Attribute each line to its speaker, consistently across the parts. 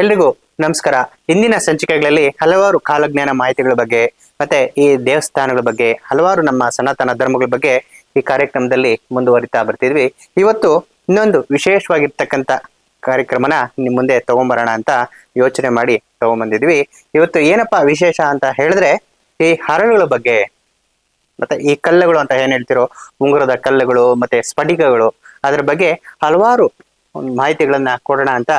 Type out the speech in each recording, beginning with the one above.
Speaker 1: ಎಲ್ರಿಗೂ ನಮಸ್ಕಾರ. ಇಂದಿನ ಸಂಚಿಕೆಗಳಲ್ಲಿ ಹಲವಾರು ಕಾಲಜ್ಞಾನ ಮಾಹಿತಿಗಳ ಬಗ್ಗೆ, ಮತ್ತೆ ಈ ದೇವಸ್ಥಾನಗಳ ಬಗ್ಗೆ, ಹಲವಾರು ನಮ್ಮ ಸನಾತನ ಧರ್ಮಗಳ ಬಗ್ಗೆ ಈ ಕಾರ್ಯಕ್ರಮದಲ್ಲಿ ಮುಂದುವರಿತಾ ಬರ್ತಿದ್ವಿ. ಇವತ್ತು ಇನ್ನೊಂದು ವಿಶೇಷವಾಗಿರ್ತಕ್ಕಂಥ ಕಾರ್ಯಕ್ರಮನ ನಿಮ್ ಮುಂದೆ ತಗೊಂಬರೋಣ ಅಂತ ಯೋಚನೆ ಮಾಡಿ ತಗೊಂಬಂದಿದ್ವಿ. ಇವತ್ತು ಏನಪ್ಪಾ ವಿಶೇಷ ಅಂತ ಹೇಳಿದ್ರೆ, ಈ ಹರಳುಗಳ ಬಗ್ಗೆ, ಮತ್ತೆ ಈ ಕಲ್ಲುಗಳು ಅಂತ ಏನ್ ಹೇಳ್ತಿರೋ, ಉಂಗುರದ ಕಲ್ಲುಗಳು, ಮತ್ತೆ ಸ್ಫಟಿಕಗಳು, ಅದ್ರ ಬಗ್ಗೆ ಹಲವಾರು ಮಾಹಿತಿಗಳನ್ನ ಕೊಡೋಣ ಅಂತ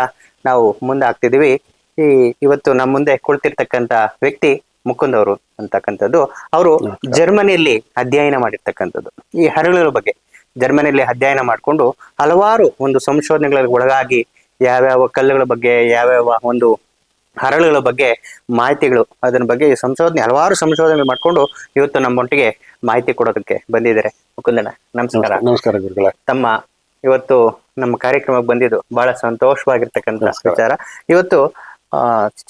Speaker 1: ನಾವು ಮುಂದೆ ಆಗ್ತಿದೀವಿ ಈ ಇವತ್ತು ನಮ್ಮ ಮುಂದೆ ಕುಳಿತಿರ್ತಕ್ಕಂತ ವ್ಯಕ್ತಿ ಮುಕುಂದ್ ಅವರು ಅಂತಕ್ಕಂಥದ್ದು. ಅವರು ಜರ್ಮನಿಯಲ್ಲಿ ಅಧ್ಯಯನ ಮಾಡಿರ್ತಕ್ಕಂಥದ್ದು. ಈ ಹರಳುಗಳ ಬಗ್ಗೆ ಜರ್ಮನಿಯಲ್ಲಿ ಅಧ್ಯಯನ ಮಾಡಿಕೊಂಡು ಹಲವಾರು ಒಂದು ಸಂಶೋಧನೆಗಳಿಗೆ ಒಳಗಾಗಿ ಯಾವ್ಯಾವ ಕಲ್ಲುಗಳ ಬಗ್ಗೆ ಯಾವ್ಯಾವ ಒಂದು ಹರಳುಗಳ ಬಗ್ಗೆ ಮಾಹಿತಿಗಳು ಅದರ ಬಗ್ಗೆ ಈ ಸಂಶೋಧನೆ ಹಲವಾರು ಸಂಶೋಧನೆ ಮಾಡ್ಕೊಂಡು ಇವತ್ತು ನಮ್ಮೊಟ್ಟಿಗೆ ಮಾಹಿತಿ ಕೊಡೋದಕ್ಕೆ ಬಂದಿದ್ದಾರೆ. ಮುಕುಂದಣ್ಣ ನಮಸ್ಕಾರ.
Speaker 2: ನಮಸ್ಕಾರ ಗುರುಗಳ.
Speaker 1: ತಮ್ಮ ಇವತ್ತು ನಮ್ಮ ಕಾರ್ಯಕ್ರಮಕ್ಕೆ ಬಂದಿದ್ದು ಬಹಳ ಸಂತೋಷವಾಗಿರ್ತಕ್ಕಂಥ ವಿಚಾರ. ಇವತ್ತು ಆ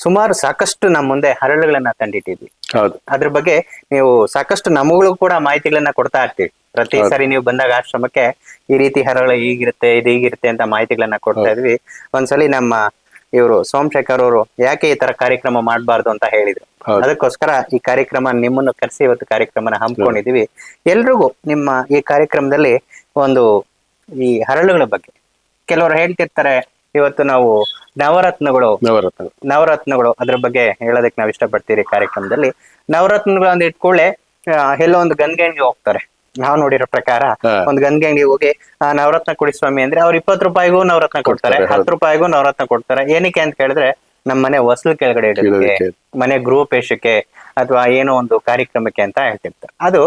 Speaker 1: ಸುಮಾರು ಸಾಕಷ್ಟು ನಮ್ಮ ಮುಂದೆ ಹರಳುಗಳನ್ನ ತಂದಿಟ್ಟಿದ್ವಿ.
Speaker 2: ಹೌದು.
Speaker 1: ಅದ್ರ ಬಗ್ಗೆ ನೀವು ಸಾಕಷ್ಟು ನಮಗಳು ಕೂಡ ಮಾಹಿತಿಗಳನ್ನ ಕೊಡ್ತಾ ಇರ್ತೀವಿ. ಪ್ರತಿ. ಸಾರಿ ನೀವು ಬಂದಾಗ ಆಶ್ರಮಕ್ಕೆ ಈ ರೀತಿ ಹರಳು ಹೀಗಿರುತ್ತೆ ಇದು ಹೀಗಿರುತ್ತೆ ಅಂತ ಮಾಹಿತಿಗಳನ್ನ ಕೊಡ್ತಾ ಇದ್ವಿ. ಒಂದ್ಸಲಿ ನಮ್ಮ ಇವರು ಸೋಮಶೇಖರ್ ಅವರು ಯಾಕೆ ಈ ತರ ಕಾರ್ಯಕ್ರಮ ಮಾಡಬಾರ್ದು ಅಂತ ಹೇಳಿದ್ರು. ಅದಕ್ಕೋಸ್ಕರ ಈ ಕಾರ್ಯಕ್ರಮ ನಿಮ್ಮನ್ನು ಕರೆಸಿ ಇವತ್ತು ಕಾರ್ಯಕ್ರಮನ ಹಮ್ಮಿಕೊಂಡಿದೀವಿ ಎಲ್ರಿಗೂ ನಿಮ್ಮ ಈ ಕಾರ್ಯಕ್ರಮದಲ್ಲಿ ಒಂದು ಈ ಹರಳುಗಳ ಬಗ್ಗೆ. ಕೆಲವರು ಹೇಳ್ತಿರ್ತಾರೆ ಇವತ್ತು ನಾವು ನವರತ್ನಗಳು
Speaker 2: ನವರತ್ನ.
Speaker 1: ನವರತ್ನಗಳು ಅದ್ರ ಬಗ್ಗೆ ಹೇಳೋದಕ್ಕೆ ನಾವು ಇಷ್ಟಪಡ್ತೀರಿ ಕಾರ್ಯಕ್ರಮದಲ್ಲಿ. ನವರತ್ನಗಳು ಅಂತ ಇಟ್ಕೊಳ್ಳೆ ಎಲ್ಲೋ ಒಂದು ಗಂಗೆಂಗೆ ಹೋಗ್ತಾರೆ. ನಾವು ನೋಡಿರೋ ಪ್ರಕಾರ ಒಂದ್ ಗಂಗೆಂಗೆ ಹೋಗಿ ಆ, ನವರತ್ನ ಕುಡಿ ಸ್ವಾಮಿ ಅಂದ್ರೆ ಅವ್ರು ಇಪ್ಪತ್ ರೂಪಾಯಿಗೂ ನವರತ್ನ ಕೊಡ್ತಾರೆ ಹತ್ತು ರೂಪಾಯಿಗೂ ನವರತ್ನ ಕೊಡ್ತಾರೆ. ಏನಕ್ಕೆ ಅಂತ ಕೇಳಿದ್ರೆ ನಮ್ಮ ಮನೆ ಹೊಸಲು ಕೆಳಗಡೆ ಇಡೋದಕ್ಕೆ ಮನೆ ಗೃಹಪೇಶಕ್ಕೆ ಅಥವಾ ಏನೋ ಒಂದು ಕಾರ್ಯಕ್ರಮಕ್ಕೆ ಅಂತ ಹೇಳ್ತಿರ್ತಾರೆ. ಅದು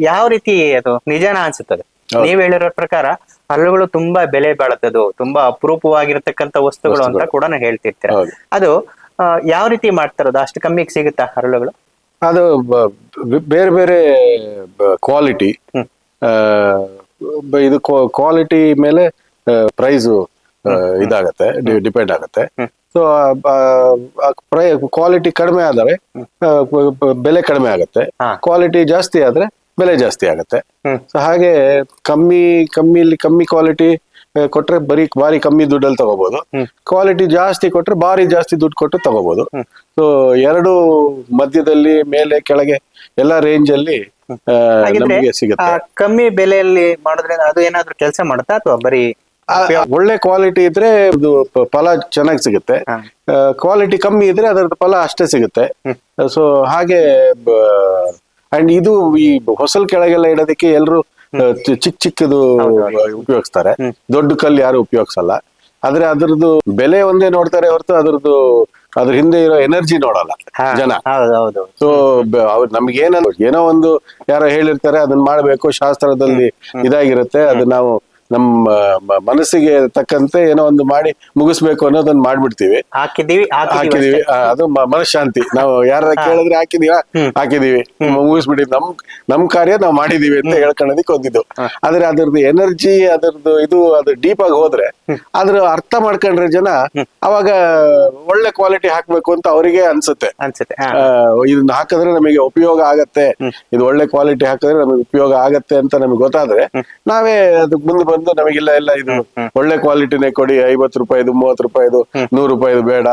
Speaker 1: ಯಾವ ರೀತಿ ಅದು ನಿಜಾನ ಅನ್ಸುತ್ತದೆ. ನೀವ್ ಹೇಳಿರೋ ಪ್ರಕಾರ ಹಲ್ಲುಗಳು ತುಂಬಾ ಬೆಲೆ ಬಾಳತ್ತದು ತುಂಬಾ ಅಪರೂಪವಾಗಿರತಕ್ಕಂತ ವಸ್ತುಗಳು ಅಂತ. ಕೂಡ ಹೇಳ್ತಿರ್ತೀರ. ಅದು ಯಾವ ರೀತಿ ಮಾಡ್ತಾರದು ಅಷ್ಟು ಕಮ್ಮಿ ಸಿಗುತ್ತಾ ಹರಳುಗಳು
Speaker 2: ಅದು ಬೇರೆ ಬೇರೆ ಕ್ವಾಲಿಟಿ. ಇದು ಕ್ವಾಲಿಟಿ ಮೇಲೆ ಪ್ರೈಸ್ ಇದಾಗತ್ತೆ ಡಿಪೆಂಡ್ ಆಗತ್ತೆ. ಸೊ ಕ್ವಾಲಿಟಿ ಕಡಿಮೆ ಆದರೆ ಬೆಲೆ ಕಡಿಮೆ ಆಗತ್ತೆ. ಕ್ವಾಲಿಟಿ ಜಾಸ್ತಿ ಆದ್ರೆ ಬೆಲೆ ಜಾಸ್ತಿ ಆಗುತ್ತೆ. ಸೊ ಹಾಗೆ ಕಮ್ಮಿ ಕಮ್ಮಿಲಿ ಕಮ್ಮಿ ಕ್ವಾಲಿಟಿ ಕೊಟ್ರೆ ಬರೀ ಬಾರಿ ಕಮ್ಮಿ ದುಡ್ಡಲ್ಲಿ ತಗೋಬಹುದು ಕ್ವಾಲಿಟಿ ಜಾಸ್ತಿ ಕೊಟ್ರೆ ಬಾರಿ ಜಾಸ್ತಿ ದುಡ್ಡು ಕೊಟ್ಟು ತಗೋಬಹುದು. ಸೊ ಎರಡು ಮಧ್ಯದಲ್ಲಿ ಮೇಲೆ ಕೆಳಗೆ ಎಲ್ಲಾ ರೇಂಜ್ ಅಲ್ಲಿ ನಮಗೆ ಸಿಗುತ್ತೆ
Speaker 1: ಕಮ್ಮಿ ಬೆಲೆಯಲ್ಲಿ ಮಾಡಿದ್ರೆ ಅದು ಏನಾದ್ರೂ ಕೆಲಸ ಮಾಡುತ್ತಾ ಅಥವಾ ಬರೀ
Speaker 2: ಒಳ್ಳೆ ಕ್ವಾಲಿಟಿ ಇದ್ರೆ ಇದು ಫಲ ಚೆನ್ನಾಗಿ ಸಿಗುತ್ತೆ. ಕ್ವಾಲಿಟಿ ಕಮ್ಮಿ ಇದ್ರೆ ಅದರದ್ದು ಫಲ ಅಷ್ಟೇ ಸಿಗುತ್ತೆ. ಸೊ ಹಾಗೆ ಅಂಡ್ ಇದು ಈ ಹೊಸಲ್ ಕೆಳಗೆಲ್ಲ ಇಡೋದಕ್ಕೆ ಚಿ- ಚಿಕ್ಕ ಚಿಕ್ಕದು ಉಪಯೋಗಿಸ್ತಾರೆ. ದೊಡ್ಡ ಕಲ್ಲು ಯಾರು ಉಪಯೋಗಿಸಲ್ಲ. ಆದ್ರೆ ಅದ್ರದ್ದು ಬೆಲೆ ಒಂದೇ ನೋಡ್ತಾರೆ ಹೊರತು ಅದ್ರದ್ದು ಅದ್ರ ಹಿಂದೆ ಇರೋ ಎನರ್ಜಿ ನೋಡಲ್ಲ ಜನ. ಸೊ ಅವ್ರು ನಮ್ಗೆ ಏನೋ ಏನೋ ಒಂದು ಯಾರೋ ಹೇಳಿರ್ತಾರೆ ಅದನ್ನ ಮಾಡ್ಬೇಕು ಶಾಸ್ತ್ರದಲ್ಲಿ ಇದಾಗಿರುತ್ತೆ ಅದನ್ನ ನಾವು ನಮ್ಮ ಮನಸ್ಸಿಗೆ ತಕ್ಕಂತೆ ಏನೋ ಒಂದು ಮಾಡಿ ಮುಗಿಸ್ಬೇಕು ಅನ್ನೋದನ್ನ ಮಾಡ್ಬಿಡ್ತೀವಿ.
Speaker 1: ಹಾಕಿದೀವಿ ಹಾಕಿದೀವಿ
Speaker 2: ಅದು ಮನಃಶಾಂತಿ. ನಾವು ಯಾರ ಕೇಳಿದ್ರೆ ಹಾಕಿದೀವ ಹಾಕಿದೀವಿ ಮುಗಿಸ್ಬಿಟ್ಟಿ ನಮ್ ನಮ್ ಕಾರ್ಯ ನಾವು ಮಾಡಿದೀವಿ ಅಂತ ಹೇಳ್ಕೊಳ್ಳೋದಿಕ್ ಒಂದಿದ್ದು ಆದ್ರೆ ಅದ್ರದ್ದು ಎನರ್ಜಿ ಅದ್ರದ್ದು ಇದು ಅದು ಡೀಪ್ ಆಗಿ ಹೋದ್ರೆ ಅದ್ರ ಅರ್ಥ ಮಾಡ್ಕೊಂಡ್ರೆ ಜನ ಅವಾಗ ಒಳ್ಳೆ ಕ್ವಾಲಿಟಿ ಹಾಕ್ಬೇಕು ಅಂತ ಅವರಿಗೆ ಅನ್ಸುತ್ತೆ.
Speaker 1: ಅನ್ಸುತ್ತೆ.
Speaker 2: ಇದನ್ನ ಹಾಕಿದ್ರೆ ನಮಗೆ ಉಪಯೋಗ ಆಗತ್ತೆ. ಇದು ಒಳ್ಳೆ ಕ್ವಾಲಿಟಿ ಹಾಕಿದ್ರೆ ನಮಗೆ ಉಪಯೋಗ ಆಗತ್ತೆ ಅಂತ ನಮ್ಗೆ ಗೊತ್ತಾದ್ರೆ ನಾವೇ ಅದಕ್ಕೆ ಮುಂದೆ ಬಂದು ನಮಗೆಲ್ಲ ಎಲ್ಲ ಇದು ಒಳ್ಳೆ ಕ್ವಾಲಿಟಿನೇ ಕೊಡಿ ಐವತ್ತು ರೂಪಾಯಿದು ಮೂವತ್ತು ರೂಪಾಯಿದು ನೂರು ರೂಪಾಯಿದು ಬೇಡ.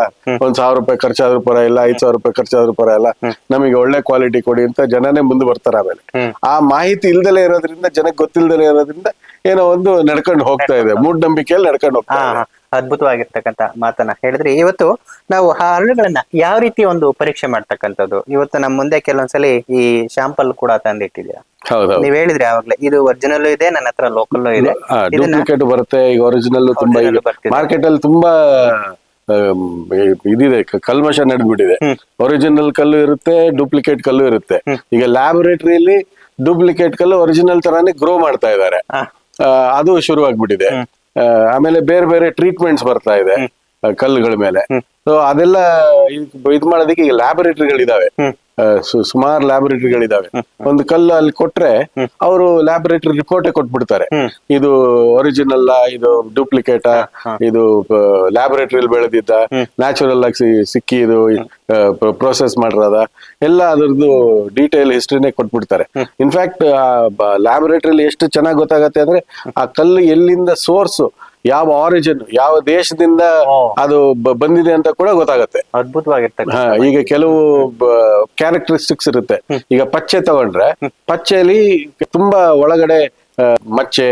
Speaker 2: ಒಂದ್ ಸಾವಿರ ರೂಪಾಯಿ ಖರ್ಚಾದ್ರೂ ಪರವಾಗಿಲ್ಲ ಐದ್ ಸಾವಿರ ರೂಪಾಯಿ ಖರ್ಚಾದ್ರೂ ಇಲ್ಲ ನಮಗೆ ಒಳ್ಳೆ ಕ್ವಾಲಿಟಿ ಕೊಡಿ ಅಂತ ಜನನೇ ಮುಂದೆ ಬರ್ತಾರೆ ಆಮೇಲೆ. ಆ ಮಾಹಿತಿ ಇಲ್ದಲೇ ಇರೋದ್ರಿಂದ ಜನಕ್ಕೆ ಗೊತ್ತಿಲ್ದಲೇ ಇರೋದ್ರಿಂದ ಏನೋ ಒಂದು ನಡ್ಕೊಂಡು ಹೋಗ್ತಾ ಇದೆ. ಮೂಢನಂಬಿಕೆಯಲ್ಲಿ ನಡ್ಕೊಂಡು ಹೋಗ್ತಾ ಇದೆ.
Speaker 1: ಹಾ. ಅದ್ಭುತವಾಗಿರ್ತಕ್ಕಂತ ಮಾತನ್ನ ಹೇಳಿದ್ರೆ ಇವತ್ತು ನಾವು ಆ ಹರಳುಗಳನ್ನ ಯಾವ ರೀತಿ ಒಂದು ಪರೀಕ್ಷೆ ಮಾಡ್ತಕ್ಕಂಥದ್ದು? ಇವತ್ತು ನಮ್ಮ ಮುಂದೆ ಕೆಲವೊಂದ್ಸಲಿ ಈ ಶಾಂಪಲ್ ಕೂಡ ತಂದಿಟ್ಟಿದ್ದೀರಾ? ನೀವ್ ಹೇಳಿದ್ರಿ ಆವಾಗ್ಲೇ ಇದು ಒರಿಜಿನಲ್ ಇದೆ ನನ್ನ ಹತ್ರ ಲೋಕಲ್ ಇದೆ.
Speaker 2: ಡೂಪ್ಲಿಕೇಟ್ ಬರುತ್ತೆ ಈಗ ಒರಿಜಿನಲ್ ತುಂಬಾ ಮಾರ್ಕೆಟ್ ಅಲ್ಲಿ ತುಂಬಾ ಇದಿದೆ ಕಲ್ಮಶ ನಡೆದ್ಬಿಟ್ಟಿದೆ. ಒರಿಜಿನಲ್ ಕಲ್ಲು ಇರುತ್ತೆ ಡೂಪ್ಲಿಕೇಟ್ ಕಲ್ಲು ಇರುತ್ತೆ. ಈಗ ಲ್ಯಾಬೊರೇಟರಿಯಲ್ಲಿ ಡೂಪ್ಲಿಕೇಟ್ ಕಲ್ಲು ಒರಿಜಿನಲ್ ತರಾನೇ ಗ್ರೋ ಮಾಡ್ತಾ ಇದ್ದಾರೆ. ಅದು ಶುರು ಆಗ್ಬಿಟ್ಟಿದೆ ಆಮೇಲೆ ಬೇರೆ ಬೇರೆ ಟ್ರೀಟ್ಮೆಂಟ್ಸ್ ಬರ್ತಾ ಇದೆ ಕಲ್ಲುಗಳ ಮೇಲೆ. ಸೊ ಅದೆಲ್ಲ ಇದ್- ಮಾಡೋದಕ್ಕೆ ಈಗ ಲ್ಯಾಬೊರೇಟರಿಗಳಿದಾವೆ. ಸುಮಾರು ಲ್ಯಾಬೊರೇಟರಿಗಳಿದಾವೆ ಒಂದು ಕಲ್ಲು ಅಲ್ಲಿ ಕೊಟ್ರೆ ಅವರು ಲ್ಯಾಬೊರೇಟರಿ ರಿಪೋರ್ಟೇ ಕೊಟ್ಬಿಡ್ತಾರೆ. ಇದು ಒರಿಜಿನಲ್ ಇದು ಡೂಪ್ಲಿಕೇಟಾ ಇದು ಲ್ಯಾಬೊರೇಟರಿ ಬೆಳೆದಿದ್ದ ನ್ಯಾಚುರಲ್ ಆಗಿ ಸಿಕ್ಕಿ ಇದು ಪ್ರೊಸೆಸ್ ಮಾಡಿರೋದ. ಎಲ್ಲ ಅದರದ್ದು ಡೀಟೇಲ್ ಹಿಸ್ಟ್ರಿನೇ ಕೊಟ್ಬಿಡ್ತಾರೆ. ಇನ್ಫ್ಯಾಕ್ಟ್ ಲ್ಯಾಬೊರೇಟರಿಯಲ್ಲಿ ಎಷ್ಟು ಚೆನ್ನಾಗಿ ಗೊತ್ತಾಗತ್ತೆ ಅಂದ್ರೆ ಆ ಕಲ್ಲು ಎಲ್ಲಿಂದ ಸೋರ್ಸ್ ಯಾವ ಆರಿಜಿನ್ ಯಾವ ದೇಶದಿಂದ ಅದು ಬಂದಿದೆ ಅಂತ ಕೂಡ ಗೊತ್ತಾಗುತ್ತೆ. ಅದ್ಭುತವಾಗಿರ್ತದೆ ಈಗ ಕೆಲವು ಕ್ಯಾರೆಕ್ಟರಿಸ್ಟಿಕ್ಸ್ ಇರುತ್ತೆ. ಈಗ ಪಚ್ಚೆ ತಗೊಂಡ್ರೆ ಪಚ್ಚೆಯಲ್ಲಿ ತುಂಬಾ ಒಳಗಡೆ ಮಚ್ಚೆ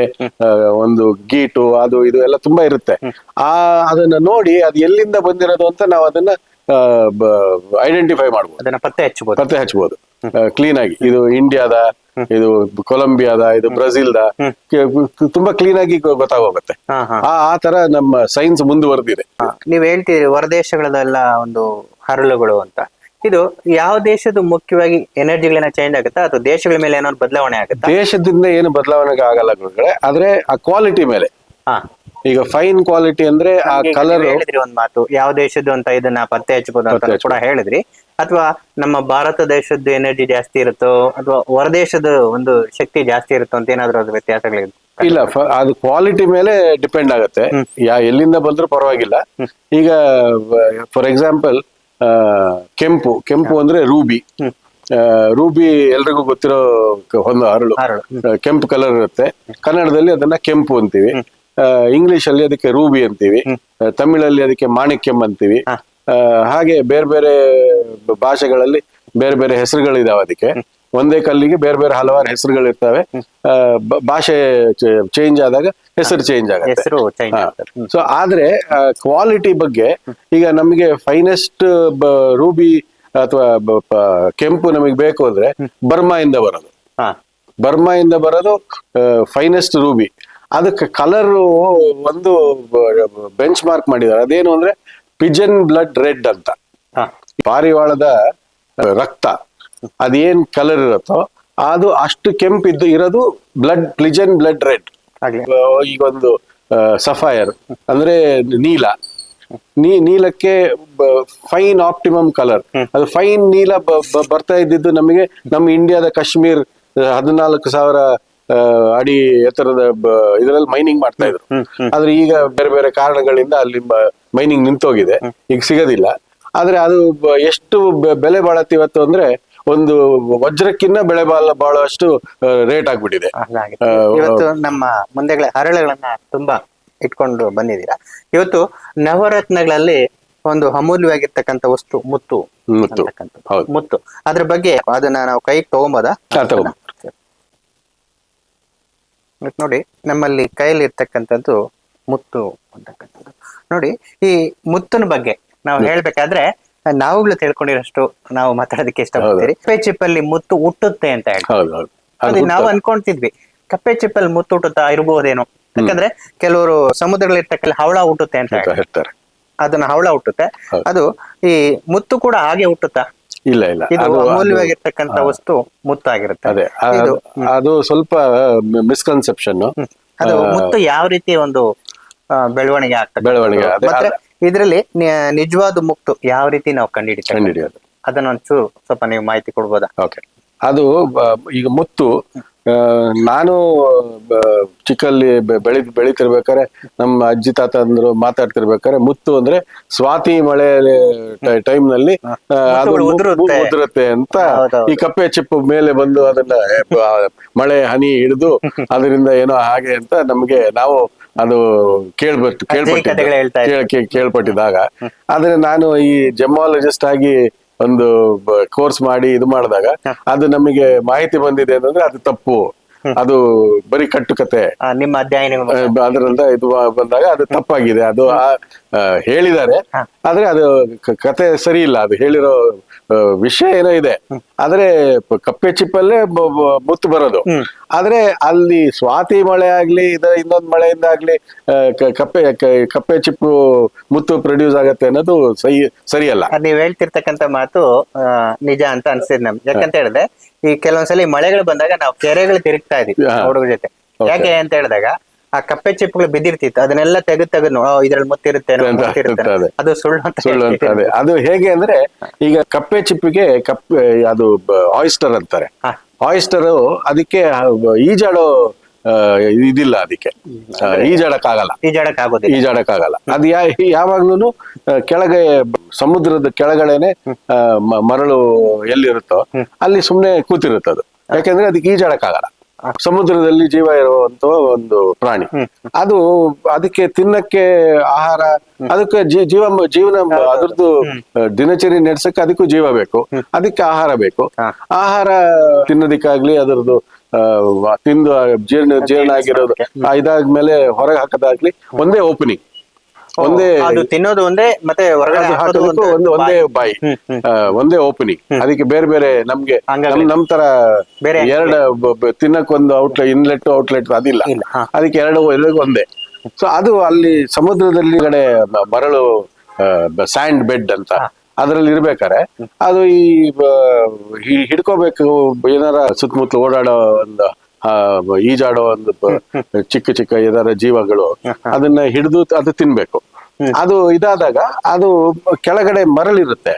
Speaker 2: ಒಂದು ಗೀಟು ಅದು ಇದು ಎಲ್ಲ ತುಂಬಾ ಇರುತ್ತೆ. ಆ ಅದನ್ನ ನೋಡಿ ಅದು ಎಲ್ಲಿಂದ ಬಂದಿರೋದು ಅಂತ ನಾವು ಅದನ್ನ ಐಡೆಂಟಿಫೈ ಮಾಡ್ಬೋದು.
Speaker 1: ಅದನ್ನ ಪತ್ತೆ ಹಚ್ಚಬಹುದು
Speaker 2: ಪತ್ತೆ ಹಚ್ಚಬಹುದು ಕ್ಲೀನ್ ಆಗಿ. ಇದು ಇಂಡಿಯಾದ ಇದು ಕೊಲಂಬಿಯಾದ ಇದು ಬ್ರೆಜಿಲ್ದ ತುಂಬಾ ಕ್ಲೀನ್ ಆಗಿ ಗೊತ್ತಾಗೋಗುತ್ತೆ ಆ ಆ ತರ ನಮ್ಮ ಸೈನ್ಸ್ ಮುಂದುವರೆದಿದೆ.
Speaker 1: ನೀವ್ ಹೇಳ್ತೀರಿ ಹೊರದೇಶಗಳದೆಲ್ಲ ಒಂದು ಹರಳುಗಳು ಅಂತ. ಇದು ಯಾವ ದೇಶದ ಮುಖ್ಯವಾಗಿ ಎನರ್ಜಿಗಳನ್ನ ಚೇಂಜ್ ಆಗುತ್ತಾ? ಅಥವಾ ದೇಶಗಳ ಮೇಲೆ ಏನಾದ್ರು ಬದಲಾವಣೆ ಆಗುತ್ತಾ?
Speaker 2: ದೇಶದಿಂದ ಏನು ಬದಲಾವಣೆ ಆಗಲ್ಲ ಗುರುಗಳೇ ಆದ್ರೆ ಆ ಕ್ವಾಲಿಟಿ ಮೇಲೆ.
Speaker 1: ಹಾ.
Speaker 2: ಈಗ ಫೈನ್ ಕ್ವಾಲಿಟಿ ಅಂದ್ರೆ ಆ ಕಲರ್
Speaker 1: ಹೇಳಿದ್ರಿ ಒಂದ್ ಮಾತು ಯಾವ ದೇಶದ್ದು ಅಂತ ಇದನ್ನ ಪತ್ತೆ ಹಚ್ಚಬಹುದು ಅಂತ ಕೂಡ ಹೇಳಿದ್ರಿ. ಅಥವಾ ನಮ್ಮ ಭಾರತ ದೇಶದ್ದು ಎನರ್ಜಿ ಜಾಸ್ತಿ ಇರುತ್ತೋ ಅಥವಾ ಹೊರದೇಶದ ಒಂದು ಶಕ್ತಿ ಜಾಸ್ತಿ ಇರುತ್ತೋ ಅಂತ ಏನಾದ್ರೂ ಅದ್ರ ವ್ಯತ್ಯಾಸಗಳಿದೆ?
Speaker 2: ಇಲ್ಲ ಅದು ಕ್ವಾಲಿಟಿ ಮೇಲೆ ಡಿಪೆಂಡ್ ಆಗುತ್ತೆ. ಯಾ ಎಲ್ಲಿಂದ ಬಂದ್ರೂ ಪರವಾಗಿಲ್ಲ. ಈಗ ಫಾರ್ ಎಕ್ಸಾಂಪಲ್ ಕೆಂಪು ಕೆಂಪು ಅಂದ್ರೆ ರೂಬಿ. ರೂಬಿ ಎಲ್ರಿಗೂ ಗೊತ್ತಿರೋ ಒಂದು ಹರಳು. ಕೆಂಪು ಕಲರ್ ಇರುತ್ತೆ. ಕನ್ನಡದಲ್ಲಿ ಅದನ್ನ ಕೆಂಪು ಅಂತೀವಿ. ಇಂಗ್ಲಿಷ್ ಅಲ್ಲಿ ಅದಕ್ಕೆ ರೂಬಿ ಅಂತೀವಿ. ತಮಿಳಲ್ಲಿ ಅದಕ್ಕೆ ಮಾಣಿಕ್ಯಂ ಅಂತೀವಿ. ಹಾಗೆ ಬೇರೆ ಬೇರೆ ಭಾಷೆಗಳಲ್ಲಿ ಬೇರೆ ಬೇರೆ ಹೆಸರುಗಳಿದಾವೆ ಅದಕ್ಕೆ. ಒಂದೇ ಕಲ್ಲಿಗೆ ಬೇರೆ ಬೇರೆ ಹಲವಾರು ಹೆಸರುಗಳಿರ್ತವೆ. ಭಾಷೆ ಚೇಂಜ್ ಆದಾಗ ಹೆಸರು ಚೇಂಜ್ ಆಗುತ್ತೆ. ಸೊ ಆದ್ರೆ ಕ್ವಾಲಿಟಿ ಬಗ್ಗೆ ಈಗ ನಮಗೆ ಫೈನೆಸ್ಟ್ ರೂಬಿ ಅಥವಾ ಕೆಂಪು ನಮಗೆ ಬೇಕು ಅಂದ್ರೆ ಬರ್ಮಾ ಇಂದ ಬರೋದು.
Speaker 1: ಹಾ.
Speaker 2: ಬರ್ಮಾ ಇಂದ ಬರೋದು ಫೈನೆಸ್ಟ್ ರೂಬಿ. ಅದಕ್ಕೆ ಕಲರ್ ಒಂದು ಬೆಂಚ್ ಮಾರ್ಕ್ ಮಾಡಿದ್ದಾರೆ. ಅದೇನು ಅಂದ್ರೆ ಪಿಜನ್ ಬ್ಲಡ್ ರೆಡ್ ಅಂತ. ಪಾರಿವಾಳದ ರಕ್ತ. ಅದೇನ್ ಕಲರ್ ಇರುತ್ತೋ ಅದು ಅಷ್ಟು ಕೆಂಪಿದ್ದು ಇರೋದು ಬ್ಲಡ್ ಪ್ಲಿಜನ್ ಬ್ಲಡ್ ರೆಡ್ ಈಗೊಂದು ಸಫೈರ್ ಅಂದ್ರೆ ನೀಲ. ನೀ ನೀಲಕ್ಕೆ ಫೈನ್ ಆಪ್ಟಿಮಮ್ ಕಲರ್ ಅದು ಫೈನ್ ನೀಲ ಬರ್ತಾ ಇದ್ದಿದ್ದು ನಮಗೆ ನಮ್ಮ ಇಂಡಿಯಾದ ಕಾಶ್ಮೀರ್ ಹದಿನಾಲ್ಕು ಸಾವಿರ ಅಡಿ ಎತ್ತರದ ಇದರಲ್ಲಿ ಮೈನಿಂಗ್ ಮಾಡ್ತಾ ಇದ್ರು. ಆದ್ರೆ ಈಗ ಬೇರೆ ಬೇರೆ ಕಾರಣಗಳಿಂದ ಅಲ್ಲಿ ಮೈನಿಂಗ್ ನಿಂತೋಗಿದೆ. ಈಗ ಸಿಗೋದಿಲ್ಲ. ಆದ್ರೆ ಅದು ಎಷ್ಟು ಬೆಲೆ ಬಾಳತ್ತೆ ಇವತ್ತು ಅಂದ್ರೆ ಒಂದು ವಜ್ರಕ್ಕಿನ್ನ ಬೆಳೆ ಬಾಳ ಬಾಳುವಷ್ಟು ರೇಟ್ ಆಗ್ಬಿಟ್ಟಿದೆ.
Speaker 1: ಇವತ್ತು ನಮ್ಮ ಮುಂದೆಗಳ ಹರಳುಗಳನ್ನ ತುಂಬಾ ಇಟ್ಕೊಂಡು ಬಂದಿದ್ದೀರಾ. ಇವತ್ತು ನವರತ್ನಗಳಲ್ಲಿ ಒಂದು ಅಮೂಲ್ಯವಾಗಿರ್ತಕ್ಕಂಥ ವಸ್ತು ಮುತ್ತು
Speaker 2: ಮುತ್ತು.
Speaker 1: ಮುತ್ತು. ಅದ್ರ ಬಗ್ಗೆ ಅದನ್ನ ನಾವು ಕೈಗೆ ತಗೊಂಬೋದಾ. ಇವತ್ತು ನೋಡಿ ನಮ್ಮಲ್ಲಿ ಕೈಯಲ್ಲಿ ಇರ್ತಕ್ಕಂಥದ್ದು ಮುತ್ತು ಅಂತಕ್ಕಂಥದ್ದು. ನೋಡಿ ಈ ಮುತ್ತಿನ ಬಗ್ಗೆ ನಾವು ಹೇಳ್ಬೇಕಾದ್ರೆ ನಾವುಗಳು ತಿಳ್ಕೊಂಡಿರೋಷ್ಟು ನಾವು ಮಾತಾಡೋದಕ್ಕೆ ಇಷ್ಟಪಡ್ತೀರಿ. ಕಪ್ಪೆ ಚಿಪ್ಪಲ್ಲಿ ಮುತ್ತು ಹುಟ್ಟುತ್ತೆ ಅಂತ ಹೇಳಿ ನಾವು ಅನ್ಕೊಂತಿದ್ವಿ ಕಪ್ಪೆ ಚಿಪ್ಪಲ್ಲಿ ಮುತ್ತು ಹುಟ್ಟುತ್ತಾ ಇರಬಹುದೇನು ಯಾಕಂದ್ರೆ ಕೆಲವರು ಸಮುದ್ರಗಳಿರ್ತಕ್ಕಂಥ ಹವಳ ಹುಟ್ಟುತ್ತೆ ಅಂತ
Speaker 2: ಹೇಳ್ತಾರೆ.
Speaker 1: ಅದನ್ನ ಹವಳ ಹುಟ್ಟುತ್ತೆ. ಅದು ಈ ಮುತ್ತು ಕೂಡ ಹಾಗೆ ಹುಟ್ಟುತ್ತಾ
Speaker 2: ಇಲ್ಲ ಇಲ್ಲ.
Speaker 1: ಇದು ಅಮೂಲ್ಯವಾಗಿರ್ತಕ್ಕಂಥ ವಸ್ತು ಮುತ್ತಾಗಿರುತ್ತೆ.
Speaker 2: ಅದೇ ಅದು ಸ್ವಲ್ಪ ಮಿಸ್ಕನ್ಸೆಪ್ಷನ್
Speaker 1: ಅದು ಮುತ್ತು ಯಾವ ರೀತಿ ಒಂದು ಬೆಳವಣಿಗೆ ಆಗ್ತದೆ?
Speaker 2: ಬೆಳವಣಿಗೆ ಇದರಲ್ಲಿ
Speaker 1: ಮತ್ತೆ ಇದ್ರಲ್ಲಿ ನಿ- ನಿಜವಾದ ಮುಕ್ತು ಯಾವ ರೀತಿ ನಾವು ಕಂಡುಹಿಡಿತೇವೆ?
Speaker 2: ಕಂಡುಹಿಡಿಯೋದು.
Speaker 1: ಅದನ್ನ ಒಂಚೂರು ಸ್ವಲ್ಪ ನೀವು ಮಾಹಿತಿ ಕೊಡ್ಬೋದಾ?
Speaker 2: ಓಕೆ. ಅದು ಈಗ ಮುತ್ತು ನಾನು ಚಿಕ್ಕಲ್ಲಿ ಬೆಳಿ ಬೆಳಿತಿರ್ಬೇಕಾದ್ರೆ ನಮ್ಮ ಅಜ್ಜಿ ತಾತ ಅಂದ್ರು ಮಾತಾಡ್ತಿರ್ಬೇಕಾದ್ರೆ ಮುತ್ತು ಅಂದ್ರೆ ಸ್ವಾತಿ ಮಳೆ ಟೈಮ್ನಲ್ಲಿ
Speaker 1: ಉದುರುತ್ತೆ.
Speaker 2: ಅಂತ ಈ ಕಪ್ಪೆ ಚಿಪ್ಪು ಮೇಲೆ ಬಂದು ಅದನ್ನ ಮಳೆ ಹನಿ ಹಿಡಿದು ಅದರಿಂದ ಏನೋ ಹಾಗೆ ಅಂತ ನಮ್ಗೆ ನಾವು ಅದು ಕೇಳ್ಬಿಟ್ಟು
Speaker 1: ಇದ್ರು.
Speaker 2: ಕೇಳ್ಪಟ್ಟಿದ್ದಾಗ. ಆದ್ರೆ ನಾನು ಈ ಜಮಾಲಜಿಸ್ಟ್ ಆಗಿ ಒಂದು ಕೋರ್ಸ್ ಮಾಡಿ ಇದು ಮಾಡಿದಾಗ ಅದು ನಮಗೆ ಮಾಹಿತಿ ಬಂದಿದೆ ಅಂತಂದ್ರೆ ಅದು ತಪ್ಪು. ಅದು ಬರೀ ಕಟ್ಟು
Speaker 1: ಕತೆ ನಿಮ್ಮ ಅಧ್ಯಯನ
Speaker 2: ಅದರಿಂದ ಇದು ಬಂದಾಗ ಅದು ತಪ್ಪಾಗಿದೆ. ಅದು ಹೇಳಿದ್ದಾರೆ. ಆದ್ರೆ ಅದು ಕತೆ ಸರಿ ಇಲ್ಲ. ಅದು ಹೇಳಿರೋ ವಿಷಯ ಏನೋ ಇದೆ. ಆದ್ರೆ ಕಪ್ಪೆ ಚಿಪ್ಪಲ್ಲೇ ಮುತ್ತು ಬರೋದು. ಆದ್ರೆ ಅಲ್ಲಿ ಸ್ವಾತಿ ಮಳೆ ಆಗ್ಲಿ ಇದ ಇನ್ನೊಂದ್ ಮಳೆಯಿಂದ ಆಗ್ಲಿ ಕಪ್ಪೆ ಕಪ್ಪೆ ಚಿಪ್ಪು ಮುತ್ತು ಪ್ರೊಡ್ಯೂಸ್ ಆಗತ್ತೆ ಅನ್ನೋದು ಸರಿ ಸರಿಯಲ್ಲ.
Speaker 1: ನೀವ್ ಹೇಳ್ತಿರ್ತಕ್ಕಂತ ಮಾತು ನಿಜ ಅಂತ ಅನ್ಸಿದ್ ನಮ್ಗೆ. ಯಾಕಂತ ಹೇಳಿದ್ರೆ ಈ ಕೆಲವೊಂದ್ಸಲಿ ಮಳೆಗಳು ಬಂದಾಗ ನಾವು ಕೆರೆಗಳು ತಿರುಗ್ತಾ ಇದ್ವಿ. ಹುಡುಗ ಜೊತೆ. ಯಾಕೆ ಅಂತ ಹೇಳಿದಾಗ ಆ ಕಪ್ಪೆ ಚಿಪ್ಪುಗಳು ಬಿದ್ದಿರ್ತಿತ್ತು. ಅದನ್ನೆಲ್ಲ ತೆಗೆದು ತೆಗೆದು ಇದ್ರಲ್ಲಿ ಮುತ್ತಿರುತ್ತೆ ಅದು. ಸುಳ್ಳು ಅಂತ
Speaker 2: ಸುಳ್ಳು ಅಂತ ಅದು. ಹೇಗೆ ಅಂದ್ರೆ ಈಗ ಕಪ್ಪೆ ಚಿಪ್ಪಿಗೆ ಕಪ್ಪೆ ಅದು ಆಯಿಸ್ಟರ್ ಅಂತಾರೆ. ಆಯಿಸ್ಟರ್ ಅದಕ್ಕೆ ಈಜಾಡೋ ಆ, ಇದಿಲ್ಲ ಅದಕ್ಕೆ. ಈಜಾಡಕ್ಕಾಗಲ್ಲ.
Speaker 1: ಈಜಾಡಕ್ ಆಗೋದಿಲ್ಲ
Speaker 2: ಈಜಾಡಕ್ಕಾಗಲ್ಲ. ಅದು ಯಾವಾಗ್ಲೂ ಕೆಳಗೆ ಸಮುದ್ರದ ಕೆಳಗಡೆನೆ ಮರಳು ಎಲ್ಲಿರುತ್ತೋ ಅಲ್ಲಿ ಸುಮ್ನೆ ಕೂತಿರುತ್ತೆ ಅದು. ಯಾಕಂದ್ರೆ ಅದಕ್ಕೆ ಈಜಾಡಕ್ಕಾಗಲ್ಲ ಸಮುದ್ರದಲ್ಲಿ ಜೀವ ಇರುವಂತ ಒಂದು ಪ್ರಾಣಿ. ಅದು ಅದಕ್ಕೆ ತಿನ್ನಕ್ಕೆ ಆಹಾರ ಅದಕ್ಕೆ ಜೀವ ಜೀವನ ಅದ್ರದ್ದು ದಿನಚರಿ ನಡೆಸಕ್ಕೆ ಅದಕ್ಕೂ ಜೀವ ಬೇಕು. ಅದಕ್ಕೆ ಆಹಾರ ಬೇಕು. ಆಹಾರ ತಿನ್ನೋದಿಕ್ಕಾಗ್ಲಿ ಅದ್ರದ್ದು ಆ, ತಿಂದು ಜೀರ್ಣ ಜೀರ್ಣ ಆಗಿರೋದು ಇದಾದ್ಮೇಲೆ ಹೊರಗೆ ಹಾಕೋದಾಗ್ಲಿ ಒಂದೇ ಓಪನಿಂಗ್ ಒಂದೇ
Speaker 1: ಅದು ತಿನ್ನೋದು ಒಂದೇ ಮತ್ತೆ ಹೊರಗಡೆ
Speaker 2: ಹಾಕೋದಕ್ಕೂ ಒಂದು ಒಂದೇ ಬಾಯಿ. ಒಂದೇ ಓಪನಿಂಗ್ ಅದಕ್ಕೆ ಬೇರೆ ಬೇರೆ ನಮ್ಗೆ. ನಮ್ ತರ
Speaker 1: ಬೇರೆ
Speaker 2: ಎರಡು ಬ- ಬ- ತಿನ್ನಕ್ ಒಂದು ಔಟ್ಲೆಟ್ ಇನ್ಲೆಟ್ ಔಟ್ಲೆಟ್ ಅದಿಲ್ಲ ಅದಕ್ಕೆ ಎರಡು ಒಂದೇ. ಸೊ ಅದು ಅಲ್ಲಿ ಸಮುದ್ರದಲ್ಲಿ ಕಡೆ ಮರಳು ಸ್ಯಾಂಡ್ ಬೆಡ್ ಅಂತ. ಅದ್ರಲ್ಲಿ ಇರ್ಬೇಕಾರೆ ಅದು ಈ ಹಿಡ್ಕೋಬೇಕು ಏನಾರ ಸುತ್ತಮುತ್ತಲು ಓಡಾಡೋ ಒಂದು ಈಜಾಡೋ ಒಂದು ಚಿಕ್ಕ ಚಿಕ್ಕ ಏನಾರ ಜೀವಗಳು ಅದನ್ನ ಹಿಡಿದು ಅದು ತಿನ್ಬೇಕು. ಅದು ಇದಾದಾಗ ಅದು ಕೆಳಗಡೆ ಮರಳಿರುತ್ತೆ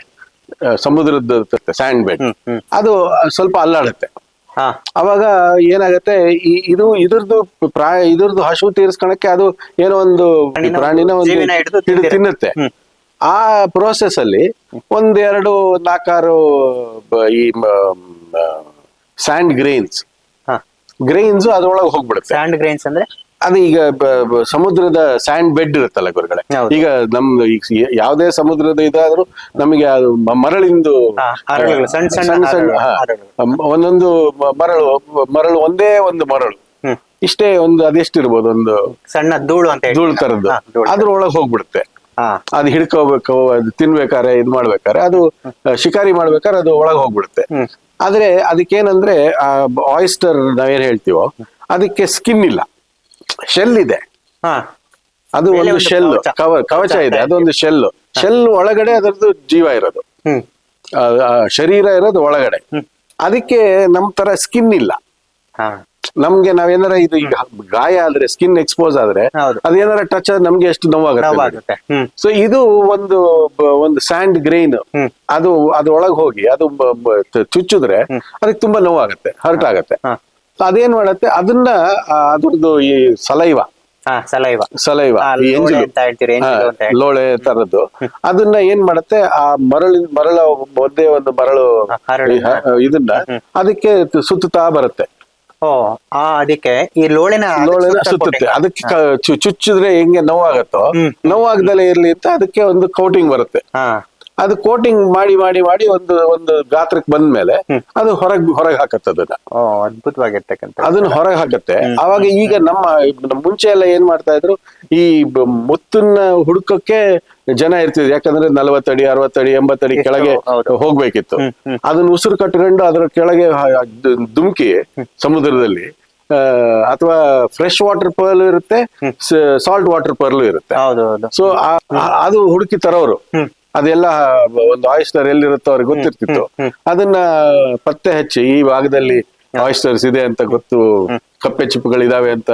Speaker 2: ಸಮುದ್ರದ ಸ್ಯಾಂಡ್ ಬೆಡ್ ಅದು ಸ್ವಲ್ಪ ಅಲ್ಲಾಡುತ್ತೆ. ಅವಾಗ ಏನಾಗತ್ತೆ ಈ ಇದು ಇದ್ರದ್ದು ಪ್ರಾಯ ಇದ್ರದ್ದು ಹಸು ತೀರಿಸ್ಕೊಳಕ್ಕೆ ಅದು ಏನೋ ಒಂದು
Speaker 1: ಪ್ರಾಣಿನ
Speaker 2: ಒಂದು ತಿನ್ನುತ್ತೆ. ಆ ಪ್ರೋಸೆಸ್ ಅಲ್ಲಿ ಒಂದೆರಡು ನಾಲ್ಕಾರು ಈ ಸ್ಯಾಂಡ್ ಗ್ರೈನ್ಸ್
Speaker 1: ಹಾ.
Speaker 2: ಗ್ರೈನ್ಸ್ ಅದ್ರೊಳಗೆ ಹೋಗ್ಬಿಡುತ್ತೆ.
Speaker 1: ಸ್ಯಾಂಡ್ ಗ್ರೈನ್ಸ್ ಅಂದ್ರೆ?
Speaker 2: ಅದು ಈಗ ಬ- ಸಮುದ್ರದ ಸ್ಯಾಂಡ್ ಬೆಡ್ ಇರುತ್ತಲ್ಲ ಗುರುಗಳೇ?
Speaker 1: ಹೌದು.
Speaker 2: ಈಗ ನಮ್ದು ಈಗ ಯಾವುದೇ ಸಮುದ್ರದ ಇದಾದ್ರೂ ನಮಗೆ ಅದು ಮ- ಮರಳಿಂದು
Speaker 1: ಹಾ, ಹರಳುಗಳು, ಸಣ್ಣ ಸಣ್ಣ
Speaker 2: ಸಣ್ಣ ಸಣ್ಣ ಹಾ.
Speaker 1: ಹರಳುಗಳು.
Speaker 2: ಒಂದೊಂದು ಮ- ಮರಳು ಮರಳು ಒಂದೇ ಒಂದು ಮರಳು.
Speaker 1: ಹ್ಮ್.
Speaker 2: ಇಷ್ಟೇ ಒಂದು ಅದೆಷ್ಟಿರ್ಬೋದು ಒಂದು
Speaker 1: ಸಣ್ಣ ಧೂಳು ಅಂತ ಹೇಳಿ.
Speaker 2: ಧೂಳ್ ತರದ್ದು
Speaker 1: ಅದ್ರ ಧೂಳು.
Speaker 2: ಅದ್ರೊಳಗೆ ಹೋಗ್ಬಿಡುತ್ತೆ.
Speaker 1: ಹಾ.
Speaker 2: ಅದು ಹಿಡ್ಕೋಬೇಕು ಅದು ತಿನ್ಬೇಕಾರೆ ಇದ್ ಮಾಡ್ಬೇಕಾರೆ ಅದು ಆ, ಶಿಕಾರಿ ಮಾಡ್ಬೇಕಾದ್ರೆ ಅದು ಒಳಗೆ ಹೋಗ್ಬಿಡುತ್ತೆ.
Speaker 1: ಹ್ಮ್.
Speaker 2: ಆದ್ರೆ ಅದಕ್ಕೇನಂದ್ರೆ ಆಯಿಸ್ಟರ್ ನಾವೇನ್ ಹೇಳ್ತೀವೋ ಅದಕ್ಕೆ ಸ್ಕಿನ್ ಇಲ್ಲ. ಶೆಲ್ ಇದೆ.
Speaker 1: ಹಾ.
Speaker 2: ಅದು
Speaker 1: ಮೇಲೆ
Speaker 2: ಒಂದು
Speaker 1: ಒಂದು
Speaker 2: ಶೆಲ್
Speaker 1: ಕವಚ.
Speaker 2: ಕವ ಕವಚ ಇದೆ ಅದೊಂದು ಶೆಲ್ ಶೆಲ್ ಒಳಗಡೆ ಅದರದ್ದು ಜೀವ ಇರೋದು.
Speaker 1: ಹ್ಮ್.
Speaker 2: ಆ, ಆ, ಶರೀರ ಇರೋದು ಒಳಗಡೆ. ಅದಕ್ಕೆ ನಮ್ ತರ ಸ್ಕಿನ್ ಇಲ್ಲ.
Speaker 1: ಹಾ.
Speaker 2: ನಮ್ಗೆ ನಾವೇನಾರ ಇದು ಈಗ ಗಾಯ ಆದ್ರೆ ಸ್ಕಿನ್ ಎಕ್ಸ್ಪೋಸ್ ಆದ್ರೆ
Speaker 1: ಹೌದು.
Speaker 2: ಅದೇನಾರ ಟಚ್ ಆದ್ರೆ ನಮ್ಗೆ ಎಷ್ಟು ನೋವಾಗುತ್ತೆ
Speaker 1: ನೋವಾಗುತ್ತೆ. ಹ್ಮ್.
Speaker 2: ಸೊ ಇದು ಒಂದು ಬ- ಒಂದು ಸ್ಯಾಂಡ್ ಗ್ರೈನ್
Speaker 1: ಹ್ಮ್.
Speaker 2: ಅದು ಅದ್ರೊಳಗೆ ಹೋಗಿ ಅದು ಬ- ಬ- ತ- ಚುಚ್ಚಿದ್ರೆ ಅದಕ್ಕೆ ತುಂಬಾ ನೋವಾಗುತ್ತೆ ಹರ್ಟ್ ಆಗುತ್ತೆ.
Speaker 1: ಹಾ.
Speaker 2: ಅದೇನ್ ಮಾಡತ್ತೆ? ಅದನ್ನ ಅದ್ರದ್ದು ಈ ಸಲೈವ.
Speaker 1: ಸಲೈವ.
Speaker 2: ಸಲೈವ.
Speaker 1: ಲೋಳೆ
Speaker 2: ತರದ್ದು. ಅದನ್ನ ಏನ್ ಮಾಡತ್ತೆ? ಆ ಮರಳ ಮರಳ ಒಂದೇ ಒಂದು ಮರಳು ಇದನ್ನ ಅದಕ್ಕೆ ಸುತ್ತಾ ಸುತ್ತುತ್ತಾ ಬರುತ್ತೆ.
Speaker 1: ಅದಕ್ಕೆ ಈ ಲೋಳೆನ
Speaker 2: ಲೋಳೆನ
Speaker 1: ಸುತ್ತ
Speaker 2: ಸುತ್ತುತ್ತೆ. ಅದಕ್ಕೆ ಚುಚ್ಚಿದ್ರೆ ಹೆಂಗೆ ನೋವಾಗತ್ತೋ?
Speaker 1: ನೋವಾಗದಲ್ಲೇ
Speaker 2: ನೋವಾಗ್ದಲೇ ಇರ್ಲಿ ಅಂತ ಅದಕ್ಕೆ ಒಂದು ಕೌಟಿಂಗ್ ಬರುತ್ತೆ. ಅದು ಕೋಟಿಂಗ್ ಮಾಡಿ ಮಾಡಿ ಮಾಡಿ ಒಂದು ಒಂದು ಗಾತ್ರಕ್ಕೆ ಬಂದ್ಮೇಲೆ ಅದು ಹೊರಗ್ ಹೊರಗೆ ಹಾಕತ್ತೆ ಅದನ್ನ.
Speaker 1: ಅದ್ಭುತವಾಗಿರ್ತಕ್ಕಂಥ
Speaker 2: ಅದನ್ನ ಹೊರಗೆ ಹಾಕತ್ತೆ. ಅವಾಗ ಈಗ ನಮ್ಮ ಮುಂಚೆ ಎಲ್ಲ ಏನ್ ಮಾಡ್ತಾ ಇದ್ರು ಈ ಮುತ್ತನ್ನ ಹುಡುಕಕ್ಕೆ ಜನ ಇರ್ತಿದ್ರು. ಯಾಕಂದ್ರೆ ನಲವತ್ತಡಿ ಅರವತ್ತಡಿ ಎಂಬತ್ತಡಿ? ಕೆಳಗೆ. ಹೋಗ್ಬೇಕಿತ್ತು. ಅದನ್ನ ಉಸಿರು ಕಟ್ಕೊಂಡು ಅದರ ಕೆಳಗೆ ಧುಮ್ಕಿ ಸಮುದ್ರದಲ್ಲಿ ಅಥವಾ ಫ್ರೆಶ್ ವಾಟರ್ ಪರ್ಲ್ ಇರುತ್ತೆ ಸಾಲ್ಟ್ ವಾಟರ್ ಪರ್ಲ್ ಇರುತ್ತೆ. ಸೊ ಅದು ಹುಡುಕಿ ತರೋರು. ಅದೆಲ್ಲ ಒಂದು ಆಯಿಸ್ಟರ್ ಎಲ್ಲಿರುತ್ತೋ ಅವ್ರಿಗೆ ಗೊತ್ತಿರ್ತಿತ್ತು. ಅದನ್ನ ಪತ್ತೆ ಹಚ್ಚಿ ಈ ಭಾಗದಲ್ಲಿ ಆಯಿಸ್ಟರ್ಸ್ ಇದೆ ಅಂತ ಗೊತ್ತು ಕಪ್ಪೆ ಚಿಪ್ಪುಗಳಿದಾವೆ ಅಂತ